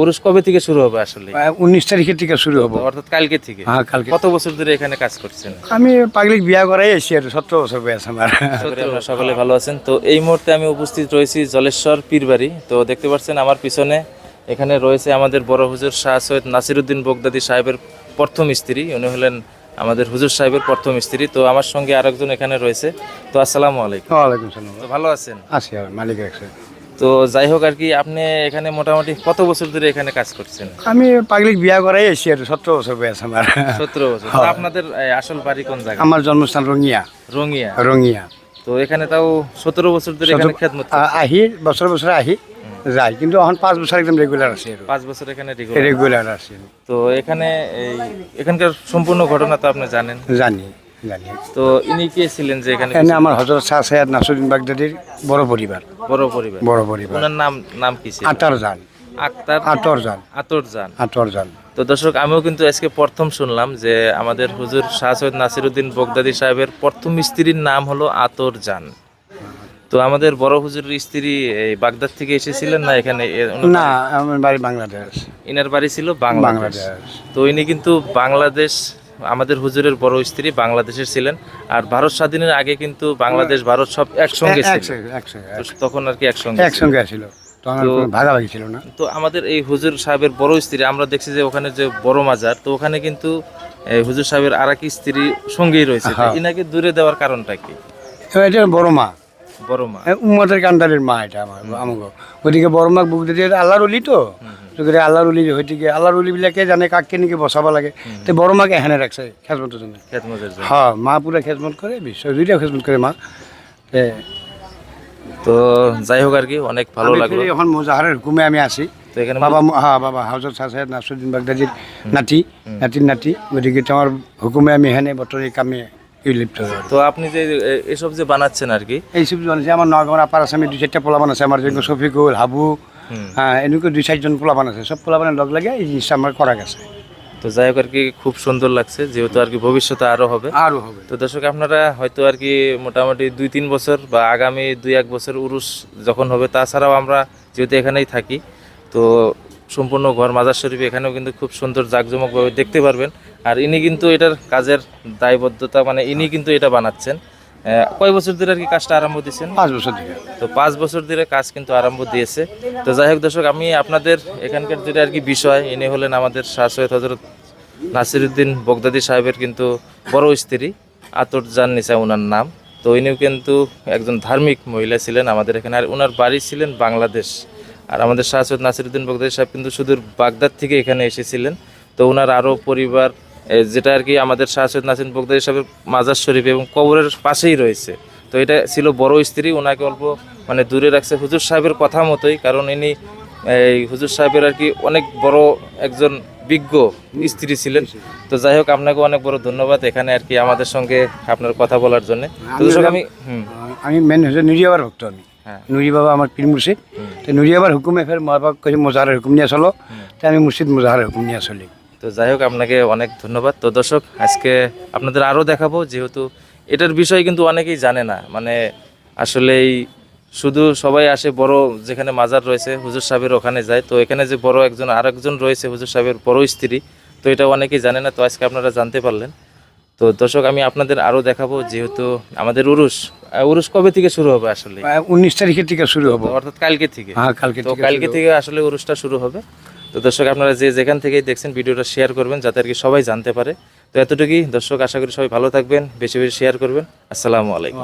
উরুস কবে থেকে শুরু হবে আসলে? উনিশ তারিখের থেকে শুরু হব। অর্থাৎ কালকে থেকে? হ্যাঁ কালকে। কত বছর ধরে এখানে কাজ করছেন? আমি পাগলিক বিয়া করাই এসেছি আর সতেরো বছর বয়স আমার। সকলে ভালো আছেন। তো এই মুহূর্তে আমি উপস্থিত রয়েছি জলেশ্বর পীরবাড়ি। তো দেখতে পাচ্ছেন আমার পিছনে এখানে রয়েছে আমাদের বড় হুজুর শাহ সৈয়দ নাসিরুদ্দিন বগদাদি সাহেবের প্রথম স্ত্রী। উনি হলেন আমাদের হুজুর সাহেবের প্রথম স্ত্রী। তো আমার সঙ্গে আরেকজন এখানে রয়েছে। তো আসসালামু আলাইকুম। ওয়ালাইকুম সালাম। তো ভালো আছেন? আছি মালিক তো যাই হোক আর কি আপনি এখানে মোটামুটি কত বছর ধরে এখানে কাজ করছেন? আমি পাগলিক বিয়া করাই এসেছি আর সতেরো বছর বয়স আমার। সতেরো বছর। তো আপনাদের আসল বাড়ি কোন জায়গা আমার জন্মস্থান রঙিয়া। রঙিয়া। রঙিয়া। তো এখানে তাও সতেরো বছর ধরে এখানে খেদমত আহি বছর বছর আহি যাই। কিন্তু এখন পাঁচ বছর একদম রেগুলার আছে পাঁচ বছর এখানে রেগুলার আছে। তো এখানে এই এখানকার সম্পূর্ণ ঘটনা তো আপনি জানেন? জানি জানি। তো ইনি কে ছিলেন যে এখানে এখানে আমার হজরত শাহ সৈয়দ নাসুদ্দিন বাগদাদির বড় পরিবার। বড় পরিবার। বড় পরিবার। ওনার নাম নাম কি ছিল? আতর জান। আক্তার? আতর জান। আতর জান। আতর জান। তো দর্শক আমিও কিন্তু আজকে প্রথম শুনলাম যে আমাদের হুজুর শাহ সৈয়দ নাসিরুদ্দিন বগদাদি সাহেবের প্রথম স্ত্রীর নাম হলো আতর জান। তো আমাদের বড় হুজুরের স্ত্রী এই বাগদাদ থেকে এসেছিলেন না এখানে? না আমার বাড়ি বাংলাদেশ। ইনার বাড়ি ছিল বাংলাদেশ। তো ইনি কিন্তু বাংলাদেশ আমাদের হুজুরের বড় স্ত্রী বাংলাদেশের ছিলেন আর ভারত স্বাধীনের আগে কিন্তু বাংলাদেশ ভারত সব একসঙ্গে তখন আর কি একসঙ্গে একসঙ্গে ভাগাভাগি ছিল না। তো আমাদের এই হুজুর সাহেবের বড় স্ত্রী আমরা দেখছি যে ওখানে যে বড় মাজার তো ওখানে কিন্তু হুজুর সাহেবের আর এক স্ত্রী সঙ্গেই রয়েছে। হ্যাঁ। ইনাকে দূরে দেওয়ার কারণটা কি? এটা বড় মা। বড় মা। উম্মতের কান্দারের মা এটা আমার আমাকে ওইদিকে বড় মা বুক দিতে আল্লাহর অলি তো। করে আল্লাহর অলি ওইদিকে আল্লাহর অলি বিলাকে জানে কাককে নাকি বসাবা লাগে। তো বড় মাকে এখানে রাখছে খেজমতের জন্য। হ্যাঁ মা পুরা খেজমত করে বিশ্ব দুইটা খেজমত করে মা। তে যাই হোক আর কি অনেক ভালো লাগল। এখন মোজাহারের হুকুমে আমি এখানে বাবা হ্যাঁ বাবা হাজর সাহেব নাসুদ্দিন বাগদাদির নাতি নাতির নাতি গতিকে তোমার হুকুমে আমি এখানে বর্তমানে কামে। তো আপনি যে এসব যে বানাচ্ছেন আর কি? এই সব জানিছে আমার নগাঁৱৰ আপাৰ আসামে দুই চাৰিটা পোলাবান আছে আমাৰ যেনেকৈ শফিকুল হাবু হ্যাঁ। এনেকুৱা দুই চাৰিজন পোলাবান আছে। সব পোলাবানে লগ লাগে এই জিনিসটা আমার করা গেছে। তো যাই হোক আর কি খুব সুন্দর লাগছে যেহেতু আর কি ভবিষ্যতে আরও হবে। আরও হবে। তো দর্শক আপনারা হয়তো আর কি মোটামুটি দুই তিন বছর বা আগামী দুই এক বছর উরুস যখন হবে তাছাড়াও আমরা যেহেতু এখানেই থাকি তো সম্পূর্ণ ঘর মাজার শরীফ এখানেও কিন্তু খুব সুন্দর জাঁকজমকভাবে দেখতে পারবেন। আর ইনি কিন্তু এটার কাজের দায়বদ্ধতা মানে ইনি কিন্তু এটা বানাচ্ছেন। কয় বছর ধরে আর কি কাজটা আরম্ভ দিয়েছেন? পাঁচ বছর ধরে। তো পাঁচ বছর ধরে কাজ কিন্তু আরম্ভ দিয়েছে। তো যাই হোক দর্শক আমি আপনাদের এখানকার যেটা আর কি বিষয় ইনি হলেন আমাদের শাহ সৈয়দ হজরত নাসিরুদ্দিন বগদাদি সাহেবের কিন্তু বড় স্ত্রী আতর জান নিসা ওনার নাম। তো ইনিও কিন্তু একজন ধার্মিক মহিলা ছিলেন আমাদের এখানে। আর ওনার বাড়ি ছিলেন বাংলাদেশ। আর আমাদের শাহ সৈয়দ নাসিরুদ্দিন বগদাদি সাহেব কিন্তু সুদূর বাগদাদ থেকে এখানে এসেছিলেন। তো ওনার আরও পরিবার যেটা আর কি আমাদের শাহ সৈয়দ নাসির বগদাদি সাহেবের মাজার শরীফ এবং কবরের পাশেই রয়েছে। তো এটা ছিল বড় স্ত্রী ওনাকে অল্প মানে দূরে রাখছে হুজুর সাহেবের কথা মতোই কারণ ইনি এই হুজুর সাহেবের আর কি অনেক বড় একজন বিজ্ঞ স্ত্রী ছিলেন। তো যাই হোক আপনাকে অনেক বড় ধন্যবাদ এখানে আর কি আমাদের সঙ্গে আপনার কথা বলার জন্য। আমি আমি মেন হৈছে নুরিয়াবার ভক্ত আমি। হ্যাঁ। নুরি বাবা আমার পীর মুর্শিদ। তো নুরিয়াবার হুকুমে ফের মা বাবা মোজাহারের হুকুম নিয়ে চলো। তো আমি মুর্শিদ মোজাহারের হুকুম নিয়ে চলি। তো যাই হোক আপনাকে অনেক ধন্যবাদ। তো দর্শক আজকে আপনাদের আরও দেখাবো যেহেতু এটার বিষয় কিন্তু অনেকেই জানে না। মানে আসলেই শুধু সবাই আসে বড় যেখানে মাজার রয়েছে হুজুর সাহেবের ওখানে যায়। তো এখানে যে বড় একজন আরেকজন রয়েছে হুজুর সাহেবের বড় স্ত্রী। তো এটা অনেকেই জানে না তো আজকে আপনারা জানতে পারলেন। তো দর্শক আমি আপনাদের আরও দেখাবো যেহেতু আমাদের উরুস উরুস কবে থেকে শুরু হবে আসলে? উনিশ তারিখের থেকে শুরু হবে। অর্থাৎ কালকে থেকে। হ্যাঁ কালকে তো থেকে কালকে থেকে আসলে উরুসটা শুরু হবে। তো দর্শক, আপনারা যে যেখান থেকেই দেখছেন ভিডিওটা শেয়ার করবেন যাতে আর কি সবাই জানতে পারে। তো এতটুকুই, দর্শক, আশা করি সবাই ভালো থাকবেন, বেশি বেশি শেয়ার করবেন। আসসালামু আলাইকুম।